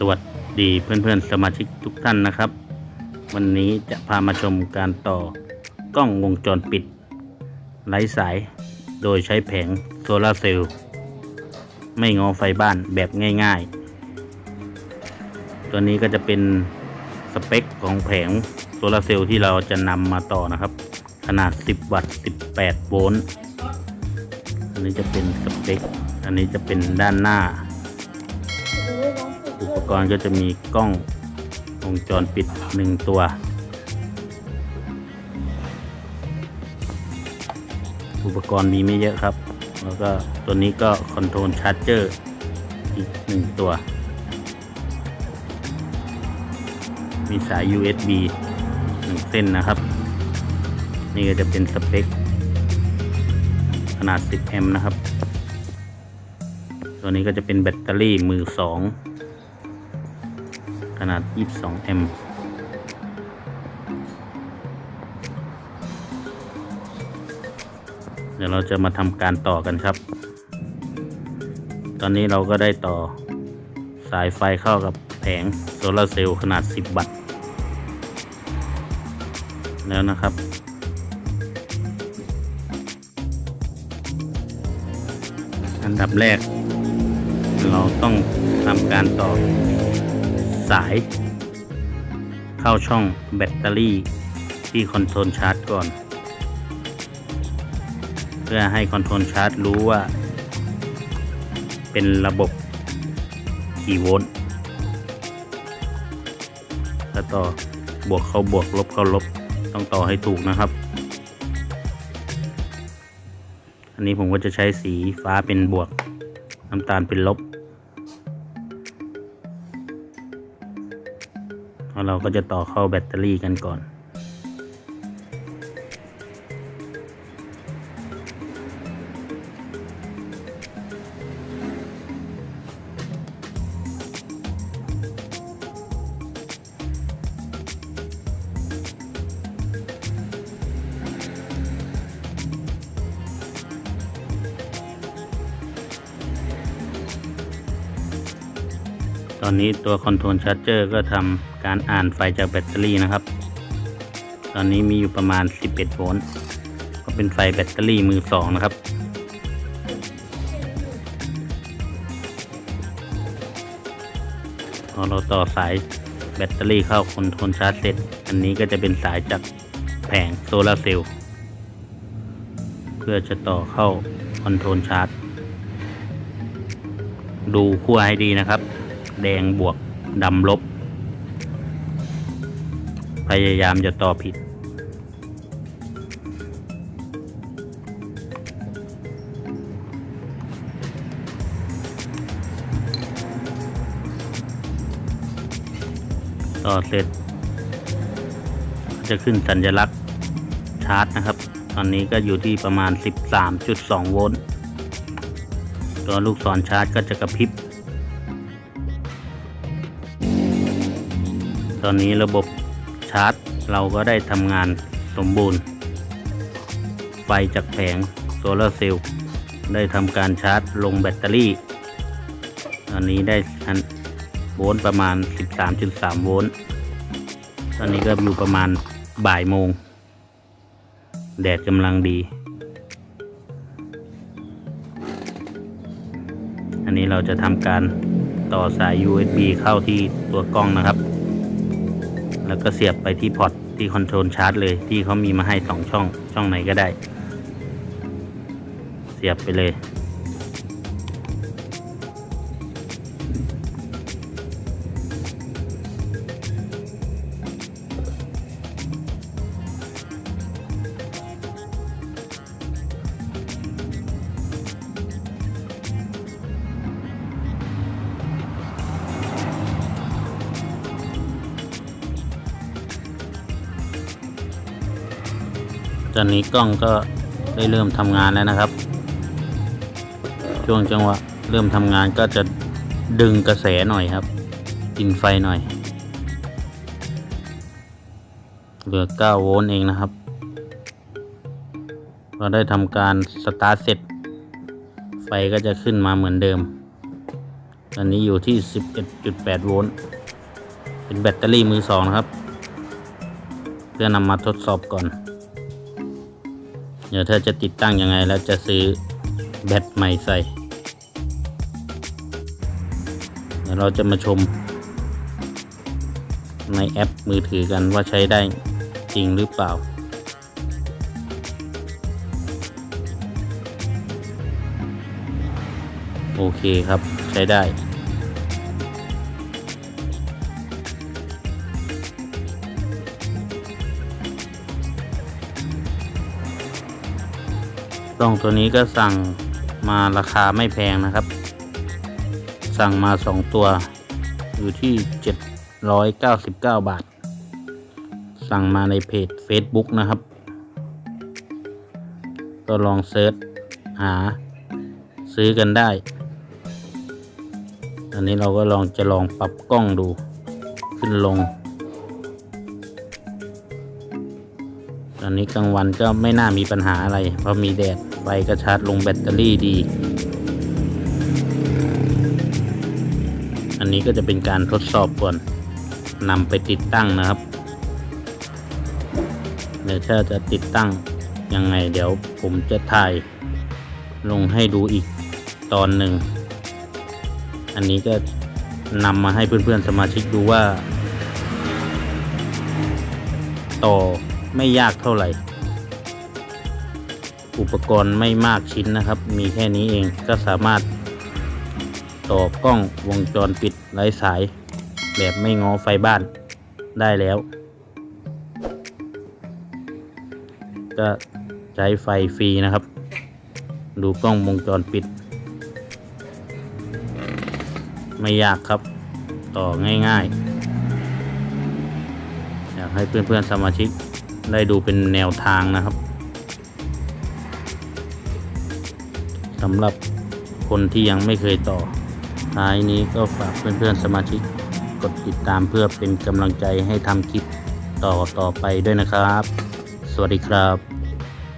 สวัสดีเพื่อนๆสมาชิกทุกท่านนะครับ วันนี้จะพามาชมการต่อกล้องวงจรปิดไร้สาย โดยใช้แผงโซลาร์เซลล์ไม่งอไฟบ้านแบบง่ายๆ ตัวนี้ก็จะเป็นสเปคของแผงโซลาร์เซลล์ที่เราจะนำมาต่อนะครับ ขนาด 10 วัตต์ 18 โวลต์อันนี้จะเป็นสเปคอันนี้จะเป็นด้านหน้า อุปกรณ์ก็จะมีกล้องวงจรปิดหนึ่งตัว อุปกรณ์มีไม่เยอะครับ แล้วก็ตัวนี้ก็คอนโทรลชาร์จเจอร์อีกหนึ่งตัว มีสาย USB หนึ่งเส้นนะครับ นี่ก็จะเป็นสเปค ขนาด 10 แอมป์นะครับ ตัวนี้ก็จะเป็นแบตเตอรี่มือสอง ขนาด 22 แอมป์เดี๋ยวเราจะมาทำการต่อกันครับ ตอนนี้เราก็ได้ต่อสายไฟเข้ากับแผงโซลาร์เซลล์ขนาด 10 วัตต์ แล้วนะครับ อันดับแรก เราต้องทำการต่อ สาย เข้าช่องแบตเตอรี่ที่คอนโทรลชาร์จก่อน เพื่อให้คอนโทรลชาร์จรู้ว่า เป็นระบบกี่โวลต์แล้วต่อบวกเข้าบวกลบเข้าลบต้องต่อให้ถูกนะครับ อันนี้ผมก็จะใช้สีฟ้าเป็นบวก น้ำตาลเป็นลบ แล้วเราก็จะต่อเข้าแบตเตอรี่กันก่อน ตอนนี้ตัวคอนโทรลชาร์จเจอร์ก็ทำ การอ่านไฟจากแบตเตอรี่นะครับ ตอนนี้มีอยู่ประมาณ 11 โวลต์ก็เป็นไฟแบตเตอรี่มือสองนะครับพอเราต่อสายแบตเตอรี่เข้าคอนโทรลชาร์จเสร็จ อันนี้ก็จะเป็นสายจากแผงโซลาร์เซลล์เพื่อจะต่อเข้าคอนโทรลชาร์จ ดูขั้วให้ดีนะครับ แดงบวกดำลบ พยายามจะต่อผิด ต่อเสร็จ จะขึ้นสัญลักษณ์ชาร์จนะครับ ตอนนี้ก็อยู่ที่ประมาณ 13.2 โวลต์ตัวลูกศรชาร์จก็จะกระพริบ ตอนนี้ระบบาร์จ เราก็ได้ทำงานสมบูรณ์ ไฟจากแผงโซลาร์เซลล์ได้ทำการชาร์จลงแบตเตอรี่ ตอนนี้ได้โวลต์ประมาณ 13.3 โวลต์ ตอนนี้ก็อยู่ประมาณบ่ายโมง แดดกำลังดี อันนี้เราจะทำการต่อสาย USB เข้าที่ตัวกล้องนะครับ แล้วก็เสียบไปที่พอร์ตที่คอนโทรลชาร์จเลยที่เขามีมาให้สองช่องช่องไหนก็ได้ เสียบไปเลย ตอนนี้กล้องก็ได้เริ่มทำงานแล้วนะครับ ช่วงจังหวะเริ่มทำงานก็จะดึงกระแสหน่อยครับ กินไฟหน่อย เหลือ 9 โวลต์เองนะครับพอได้ทำการสตาร์ทเสร็จ ไฟก็จะขึ้นมาเหมือนเดิม ตอนนี้อยู่ที่ 11.8 โวลต์ เป็นแบตเตอรี่มือสองนะครับ เพื่อนำมาทดสอบก่อน เดี๋ยวถ้าจะติดตั้งยังไงแล้วจะซื้อแบตใหม่ใส่ เดี๋ยวเราจะมาชม ในแอปมือถือกันว่าใช้ได้จริงหรือเปล่า โอเคครับใช้ได้ ล่องตัวนี้ก็สั่งมาราคาไม่แพงนะครับ สั่งมาสองตัว อยู่ที่ 799 บาท สั่งมาในเพจ Facebook นะครับ ก็ลองเซิร์ชหาซื้อกันได้ อันนี้เราก็ลองจะลองปรับกล้องดูขึ้นลง ตอนนี้กลางวันก็ไม่น่ามีปัญหาอะไร เพราะมีแดด ไฟก็ชาร์จลงแบตเตอรี่ดี อันนี้ก็จะเป็นการทดสอบก่อนนำไปติดตั้งนะครับ เดี๋ยวถ้าจะติดตั้งยังไงเดี๋ยวผมจะถ่ายลงให้ดูอีกตอนหนึ่ง อันนี้ก็นำมาให้เพื่อนๆสมาชิกดูว่า ต่อไม่ยากเท่าไหร่ อุปกรณ์ไม่มากชิ้นนะครับ มีแค่นี้เองก็สามารถ ต่อกล้องวงจรปิดไร้สาย แบบไม่ง้อไฟบ้านได้แล้ว ก็ใช้ไฟฟรีนะครับ ดูกล้องวงจรปิด ไม่ยากครับ ต่อง่ายๆ อยากให้เพื่อนๆสมาชิกได้ดูเป็นแนวทางนะครับ สำหรับคนที่ยังไม่เคยต่อ ท้ายนี้ก็ฝากเพื่อนๆสมาชิกกดติดตามเพื่อเป็นกำลังใจให้ทำคลิปต่อต่อไปด้วยนะครับ สวัสดีครับ